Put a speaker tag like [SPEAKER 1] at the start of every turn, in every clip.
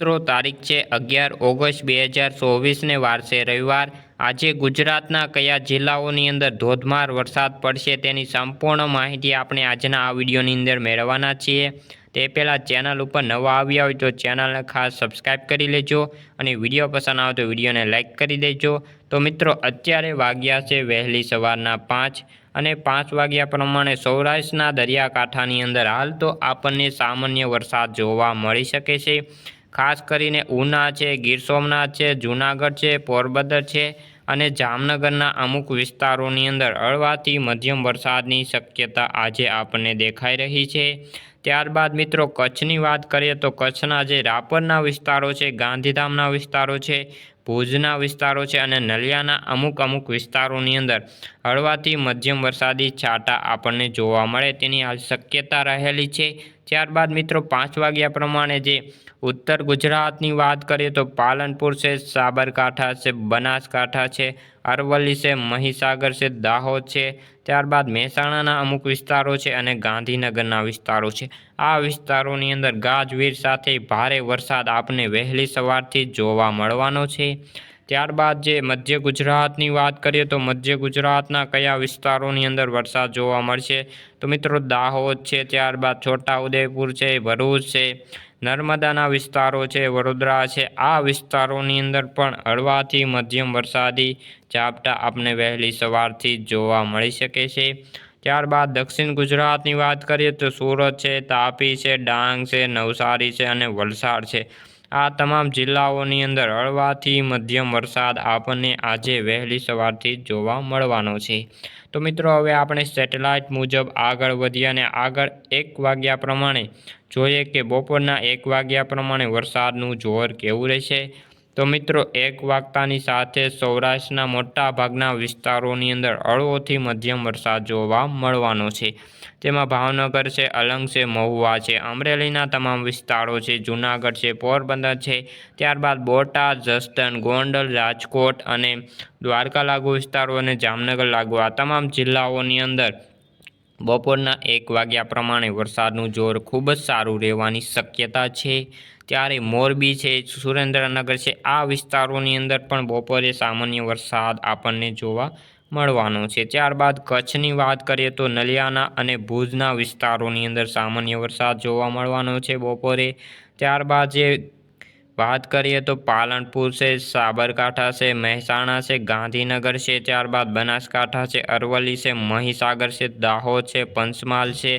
[SPEAKER 1] મિત્રો, તારીખ છે અગિયાર ઓગસ્ટ બે હજાર ચોવીસને વારસે રવિવાર. આજે ગુજરાતના કયા જિલ્લાઓની અંદર ધોધમાર વરસાદ પડશે તેની સંપૂર્ણ માહિતી આપણે આજના આ વિડીયોની અંદર મેળવવાના છીએ. તે પહેલાં ચેનલ ઉપર નવા આવ્યા હોય તો ચેનલને ખાસ સબસ્ક્રાઈબ કરી લેજો અને વીડિયો પસંદ આવે તો વિડીયોને લાઇક કરી દેજો. તો મિત્રો, અત્યારે વાગ્યા છે વહેલી સવારના પાંચ અને પાંચ વાગ્યા પ્રમાણે સૌરાષ્ટ્રના દરિયાકાંઠાની અંદર હાલ તો આપણને સામાન્ય વરસાદ જોવા મળી શકે છે. ખાસ કરીને ઉના છે, ગીર સોમનાથ છે, જૂનાગઢ છે, પોરબંદર છે અને જામનગરના અમુક વિસ્તારોની અંદર હળવાથી મધ્યમ વરસાદની શક્યતા આજે આપણને દેખાઈ રહી છે. ત્યારબાદ મિત્રો કચ્છની વાત કરીએ તો કચ્છના જે રાપરના વિસ્તારો છે, ગાંધીધામના વિસ્તારો છે, ભુજના વિસ્તારો છે અને નલિયાના અમુક અમુક વિસ્તારોની અંદર હળવાથી મધ્યમ વરસાદી છાંટા આપણને જોવા મળે. તેની શક્યતા રહેલી છે. ત્યારબાદ મિત્રો પાંચ વાગ્યા પ્રમાણે જે ઉત્તર ગુજરાતની વાત કરીએ તો પાલનપુર છે, સાબરકાંઠા છે, બનાસકાંઠા છે, અરવલ્લી છે, મહીસાગર છે, દાહોદ છે, ત્યારબાદ મહેસાણાના અમુક વિસ્તારો છે અને ગાંધીનગરના વિસ્તારો છે. આ વિસ્તારોની અંદર ગાજવીર સાથે ભારે વરસાદ આપને વહેલી સવારથી જોવા મળવાનો છે. ત્યારબાદ જે મધ્ય ગુજરાતની વાત કરીએ તો મધ્ય ગુજરાતના કયા વિસ્તારોની અંદર વરસાદ જોવા મળશે? તો મિત્રો દાહોદ છે, ત્યારબાદ છોટાઉદેપુર છે, ભરૂચ છે, નર્મદાના વિસ્તારો છે, વડોદરા છે. આ વિસ્તારોની અંદર પણ હળવાથી મધ્યમ વરસાદી ઝાપટા આપને વહેલી સવારથી જોવા મળી શકે છે. ત્યારબાદ દક્ષિણ ગુજરાતની વાત કરીએ તો સુરત છે, તાપી છે, ડાંગ છે, નવસારી છે અને વલસાડ છે. આ તમામ જિલ્લાઓની અંદર હળવાથી મધ્યમ વરસાદ આપણને આજે વહેલી સવારથી જોવા મળવાનો છે. તો મિત્રો, હવે આપણે સેટેલાઇટ મુજબ આગળ વધીએ અને આગળ એક વાગ્યા પ્રમાણે જોઈએ કે બપોરના એક વાગ્યા પ્રમાણે વરસાદનું જોર કેવું રહેશે? તો મિત્રો, એક વાગતાની સાથે સૌરાષ્ટ્રના મોટા ભાગના વિસ્તારોની અંદર હળવોથી મધ્યમ વરસાદ જોવા મળવાનો છે. તેમાં ભાવનગર છે, અલંગ છે, મહુવા છે, અમરેલીના તમામ વિસ્તારો છે, જૂનાગઢ છે, પોરબંદર છે. ત્યારબાદ બોટાદ, જસદણ, ગોંડલ, રાજકોટ અને દ્વારકા લાગુ વિસ્તારો અને જામનગર લાગુ. આ તમામ જિલ્લાઓની અંદર બપોરના એક વાગ્યા પ્રમાણે વરસાદનું જોર ખૂબ જ સારું રહેવાની શક્યતા છે. ત્યારે મોરબી છે, સુરેન્દ્રનગર છે, આ વિસ્તારોની અંદર પણ બપોરે સામાન્ય વરસાદ આપણને જોવા મળવાનો છે. ત્યારબાદ કચ્છની વાત કરીએ તો નલિયાના અને ભુજના વિસ્તારોની અંદર સામાન્ય વરસાદ જોવા મળવાનો છે બપોરે. ત્યારબાદ જે વાત કરીએ તો પાલનપુર છે, સાબરકાંઠા છે, મહેસાણા છે, ગાંધીનગર છે, ત્યારબાદ બનાસકાંઠા છે, અરવલ્લી છે, મહીસાગર છે, દાહોદ છે, પંચમહાલ છે,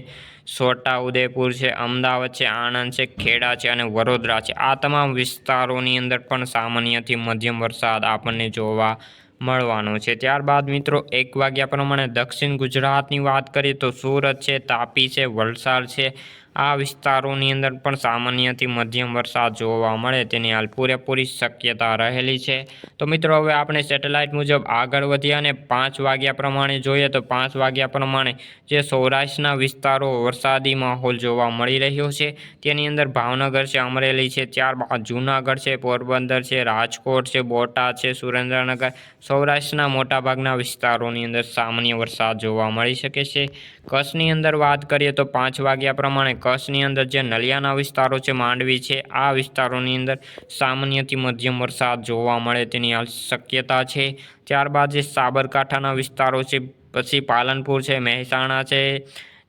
[SPEAKER 1] છોટાઉદેપુર છે, અમદાવાદ છે, આણંદ છે, ખેડા છે અને વડોદરા છે. આ તમામ વિસ્તારોની અંદર પણ સામાન્યથી મધ્યમ વરસાદ આપણને જોવા મળવાનો છે. ત્યારબાદ મિત્રો, એક વાગ્યા પ્રમાણે દક્ષિણ ગુજરાતની વાત કરીએ તો સુરત છે, તાપી છે, વલસાડ છે આ વિસ્તારોની અંદર પણ સામાન્યથી મધ્યમ વરસાદ જોવા મળે, તેની હાલ પૂરેપૂરી શક્યતા રહેલી છે. તો મિત્રો, હવે આપણે સેટેલાઇટ મુજબ આગળ વધ્યા અને પાંચ વાગ્યા પ્રમાણે જોઈએ તો પાંચ વાગ્યા પ્રમાણે જે સૌરાષ્ટ્રના વિસ્તારો વરસાદી માહોલ જોવા મળી રહ્યો છે. તેની અંદર ભાવનગર છે, અમરેલી છે, ત્યારબાદ જૂનાગઢ છે, પોરબંદર છે, રાજકોટ છે, બોટાદ છે, સુરેન્દ્રનગર, સૌરાષ્ટ્રના મોટાભાગના વિસ્તારોની અંદર સામાન્ય વરસાદ જોવા મળી શકે છે. કચ્છની અંદર વાત કરીએ તો પાંચ વાગ્યા પ્રમાણે કચ્છની અંદર જે નલિયાના વિસ્તારો છે, માંડવી છે, આ વિસ્તારોની અંદર સામાન્યથી મધ્યમ વરસાદ જોવા મળે તેની શક્યતા છે. ત્યારબાદ જે સાબરકાંઠાના વિસ્તારો છે, પછી પાલનપુર છે, મહેસાણા છે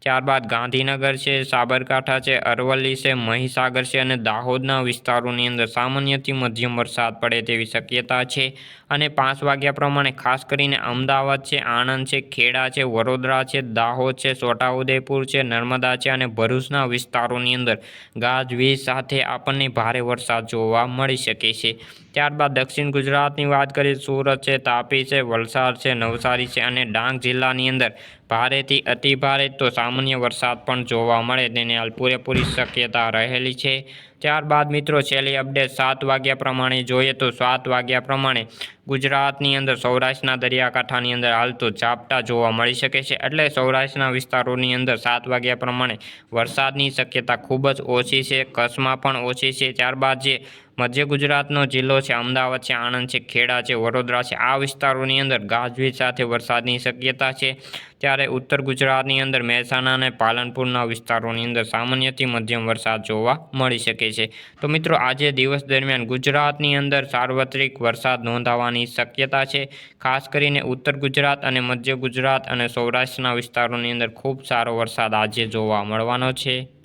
[SPEAKER 1] ત્યારબાદ ગાંધીનગર છે, સાબરકાંઠા છે, અરવલ્લી છે, મહીસાગર છે અને દાહોદના વિસ્તારોની અંદર સામાન્યથી મધ્યમ વરસાદ પડે તેવી શક્યતા છે. અને પાંચ વાગ્યા પ્રમાણે ખાસ કરીને અમદાવાદ છે, આણંદ છે, ખેડા છે, વડોદરા છે, દાહોદ છે, છોટાઉદેપુર છે, નર્મદા છે અને ભરૂચના વિસ્તારોની અંદર ગાજવીજ સાથે આપણને ભારે વરસાદ જોવા મળી શકે છે. ત્યારબાદ દક્ષિણ ગુજરાતની વાત કરીએ, સુરત છે, તાપી છે, વલસાડ છે, નવસારી છે અને ડાંગ જિલ્લાની અંદર ભારેથી અતિભારે તો સામાન્ય વરસાદ પણ જોવા મળે તેની હાલ પૂરેપૂરી શક્યતા રહેલી છે. ત્યારબાદ મિત્રો છેલ્લી અપડેટ સાત વાગ્યા પ્રમાણે જોઈએ તો સાત વાગ્યા પ્રમાણે ગુજરાતની અંદર સૌરાષ્ટ્રના દરિયાકાંઠાની અંદર હાલ તો ઝાપટા જોવા મળી શકે છે. એટલે સૌરાષ્ટ્રના વિસ્તારોની અંદર સાત વાગ્યા પ્રમાણે વરસાદની શક્યતા ખૂબ જ ઓછી છે, કચ્છમાં પણ ઓછી છે. ત્યારબાદ જે મધ્ય ગુજરાતનો જિલ્લો છે, અમદાવાદ છે, આણંદ છે, ખેડા છે, વડોદરા છે, આ વિસ્તારોની અંદર ગાજવીજ સાથે વરસાદની શક્યતા છે. ત્યારે ઉત્તર ગુજરાતની અંદર મહેસાણા અને પાલનપુરના વિસ્તારોની અંદર સામાન્યથી મધ્યમ વરસાદ જોવા મળી શકે છે. તો મિત્રો, આજે દિવસ દરમિયાન ગુજરાતની અંદર સાર્વત્રિક વરસાદ નોંધાવાની શક્યતા છે. ખાસ કરીને ઉત્તર ગુજરાત અને મધ્ય ગુજરાત અને સૌરાષ્ટ્રના વિસ્તારોની અંદર ખૂબ સારો વરસાદ આજે જોવા મળવાનો છે.